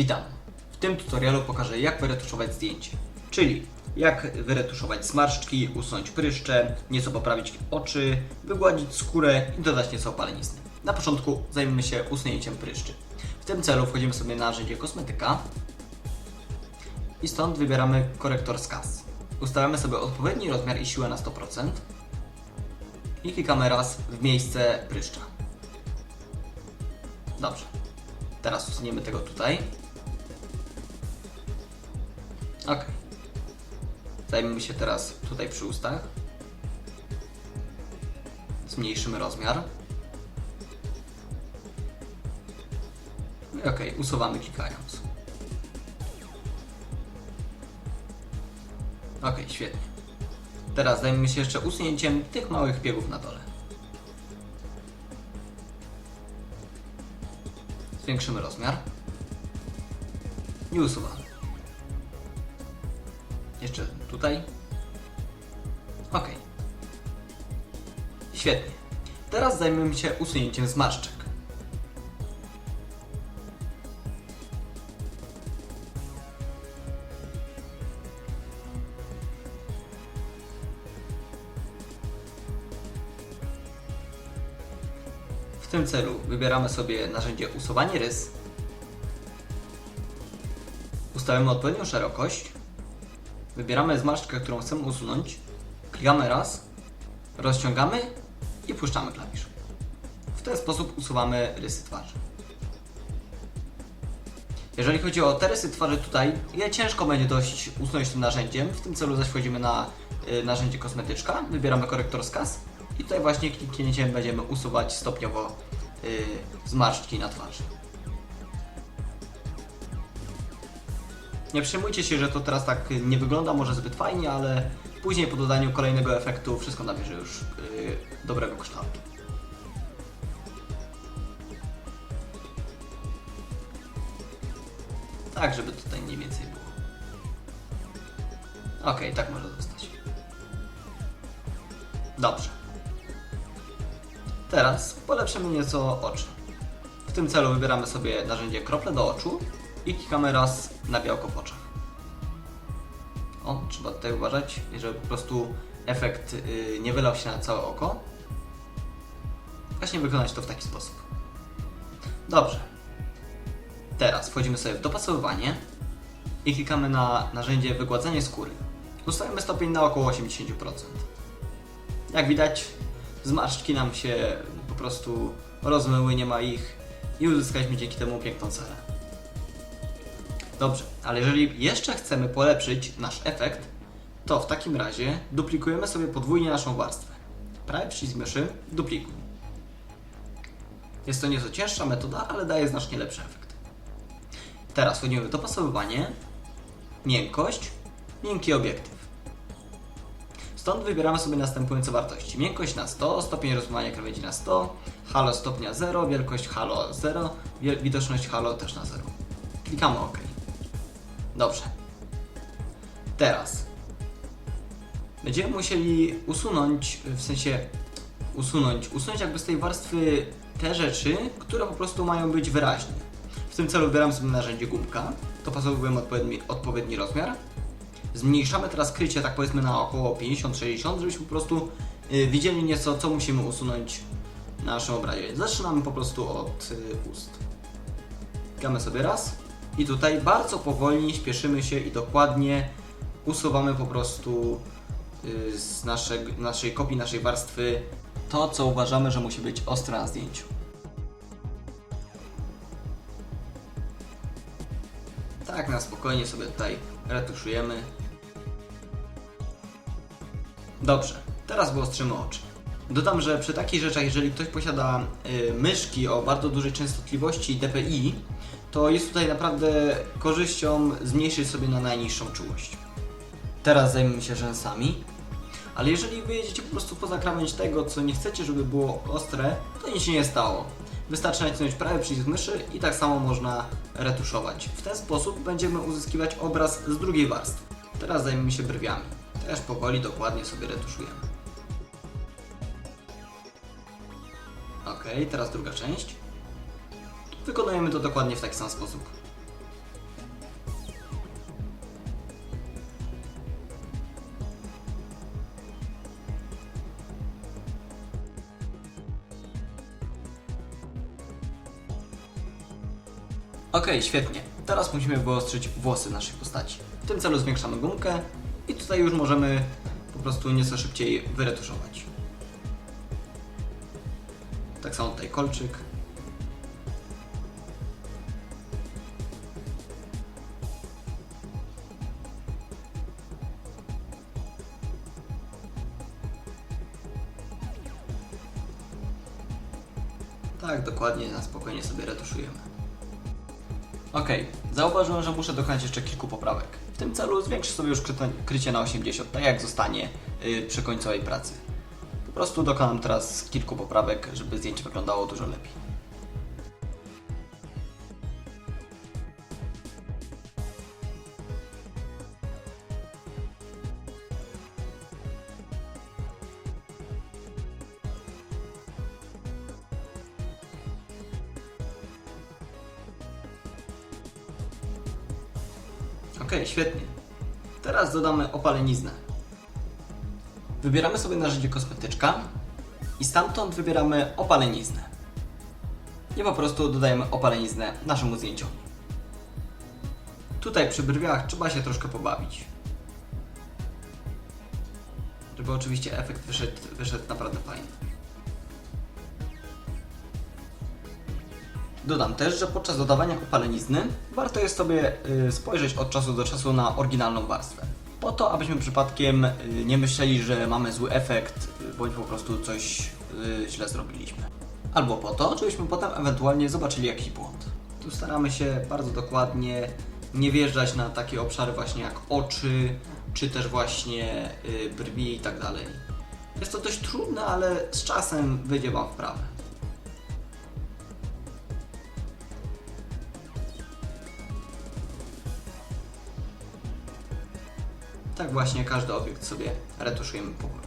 Witam. W tym tutorialu pokażę jak wyretuszować zdjęcie. Czyli jak wyretuszować zmarszczki, usunąć pryszcze, nieco poprawić oczy, wygładzić skórę i dodać nieco opalenizny. Na początku zajmiemy się usunięciem pryszczy. W tym celu wchodzimy sobie na narzędzie kosmetyka i stąd wybieramy korektor skaz. Ustawiamy sobie odpowiedni rozmiar i siłę na 100% i klikamy raz w miejsce pryszcza. Dobrze. Teraz usuniemy tego tutaj. Ok. Zajmiemy się teraz tutaj przy ustach. Zmniejszymy rozmiar. I ok, usuwamy klikając. Ok, świetnie. Teraz zajmiemy się jeszcze usunięciem tych małych biegów na dole. Zwiększymy rozmiar. I usuwamy. Tutaj. Ok. Świetnie. Teraz zajmiemy się usunięciem zmarszczek. W tym celu wybieramy sobie narzędzie usuwanie rys. Ustawiamy odpowiednią szerokość. Wybieramy zmarszczkę, którą chcemy usunąć. Klikamy raz, rozciągamy i puszczamy klawisz. W ten sposób usuwamy rysy twarzy. Jeżeli chodzi o te rysy twarzy tutaj, je ciężko będzie dość usunąć tym narzędziem. W tym celu zaś wchodzimy na y, narzędzie kosmetyczka, wybieramy korektor skaz i tutaj właśnie kliknięciem będziemy usuwać stopniowo y, zmarszczki na twarzy. Nie przejmujcie się, że to teraz tak nie wygląda może zbyt fajnie, ale później po dodaniu kolejnego efektu wszystko nabierze już yy, dobrego kształtu. Tak, żeby tutaj mniej więcej było. Ok, tak może zostać. Dobrze. Teraz polepszymy nieco oczy. W tym celu wybieramy sobie narzędzie krople do oczu i klikamy raz na białko w oczach. O, trzeba tutaj uważać, żeby po prostu efekt yy, nie wylał się na całe oko. Właśnie wykonać to w taki sposób. Dobrze. Teraz wchodzimy sobie w dopasowywanie i klikamy na narzędzie wygładzenie skóry. Ustawimy stopień na około 80%. Jak widać, zmarszczki nam się po prostu rozmyły, nie ma ich i uzyskaliśmy dzięki temu piękną celę. Dobrze, ale jeżeli jeszcze chcemy polepszyć nasz efekt, to w takim razie duplikujemy sobie podwójnie naszą warstwę. Prawy przycisk myszy, duplikuj. Jest to nieco cięższa metoda, ale daje znacznie lepszy efekt. Teraz wchodzimy w dopasowywanie, miękkość, miękki obiektyw. Stąd wybieramy sobie następujące wartości. Miękkość na 100, stopień rozmywania krawędzi na 100, halo stopnia 0, wielkość halo 0, wiel- widoczność halo też na 0. Klikamy OK. Dobrze. Teraz będziemy musieli usunąć, w sensie usunąć, usunąć jakby z tej warstwy te rzeczy, które po prostu mają być wyraźne. W tym celu wybieram sobie narzędzie gumka, dopasowujemy odpowiedni, odpowiedni rozmiar. Zmniejszamy teraz krycie tak powiedzmy na około 50-60, żebyśmy po prostu y, widzieli nieco, co musimy usunąć na naszym obrazie. Zaczynamy po prostu od y, ust. Klikamy sobie raz i tutaj bardzo powolnie śpieszymy się i dokładnie usuwamy po prostu y, z naszej, naszej kopii, naszej warstwy to, co uważamy, że musi być ostre na zdjęciu. Tak, na spokojnie sobie tutaj retuszujemy. Dobrze, teraz wyostrzymy oczy. Dodam, że przy takich rzeczach, jeżeli ktoś posiada y, myszki o bardzo dużej częstotliwości DPI, to jest tutaj naprawdę korzyścią zmniejszyć sobie na najniższą czułość. Teraz zajmiemy się rzęsami. Ale jeżeli wyjedziecie po prostu poza krawędź tego, co nie chcecie, żeby było ostre, to nic się nie stało. Wystarczy nacisnąć prawy przycisk myszy i tak samo można retuszować. W ten sposób będziemy uzyskiwać obraz z drugiej warstwy. Teraz zajmiemy się brwiami. Też powoli, dokładnie sobie retuszujemy. teraz druga część. Wykonujemy to dokładnie w taki sam sposób. Ok, świetnie. Teraz musimy wyostrzyć włosy naszej postaci. W tym celu zwiększamy gumkę i tutaj już możemy po prostu nieco szybciej wyretuszować. Tak samo tutaj kolczyk. Tak, dokładnie, na spokojnie sobie retuszujemy. Okej, zauważyłem, że muszę dokonać jeszcze kilku poprawek. W tym celu zwiększę sobie już krycie na 80, tak jak zostanie yy, przy końcowej pracy. Prostu dokonam teraz kilku poprawek, żeby zdjęcie wyglądało dużo lepiej. Okej, świetnie. Teraz dodamy opaleniznę. Wybieramy sobie narzędzie kosmetyczka i stamtąd wybieramy opaleniznę. I po prostu dodajemy opaleniznę naszemu zdjęciowi. Tutaj przy brwiach trzeba się troszkę pobawić. Żeby oczywiście efekt wyszedł, wyszedł naprawdę fajny. Dodam też, że podczas dodawania opalenizny warto jest sobie y, spojrzeć od czasu do czasu na oryginalną warstwę. Po to, abyśmy przypadkiem y, nie myśleli, że mamy zły efekt, y, bądź po prostu coś y, źle zrobiliśmy. Albo po to, żebyśmy potem ewentualnie zobaczyli jakiś błąd. Tu staramy się bardzo dokładnie nie wjeżdżać na takie obszary właśnie jak oczy, czy też właśnie brwi i tak dalej. Jest to dość trudne, ale z czasem wyjdzie Wam w prawe. Tak właśnie każdy obiekt sobie retuszujemy powoli.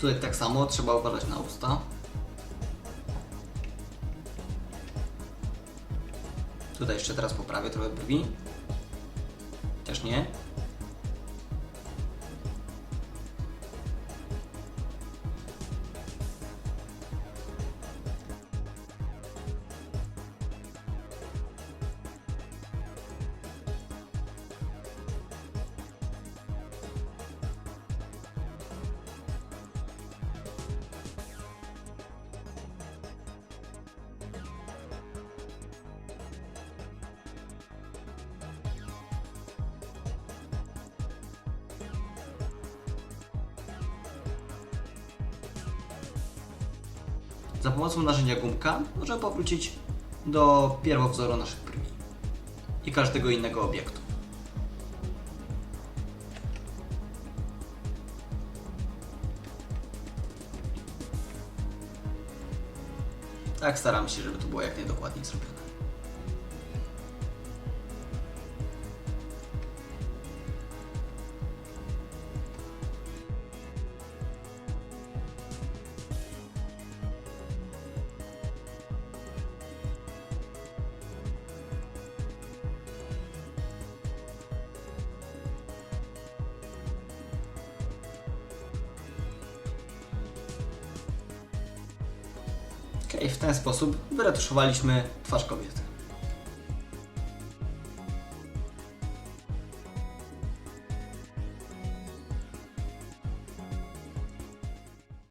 Tutaj tak samo trzeba uważać na usta. Tutaj jeszcze teraz poprawię trochę brwi. Też nie. Za pomocą narzędzia gumka możemy powrócić do pierwowzoru naszych brwi i każdego innego obiektu. Tak staram się, żeby to było jak najdokładniej zrobione. Okej, w ten sposób wyretuszowaliśmy twarz kobiety.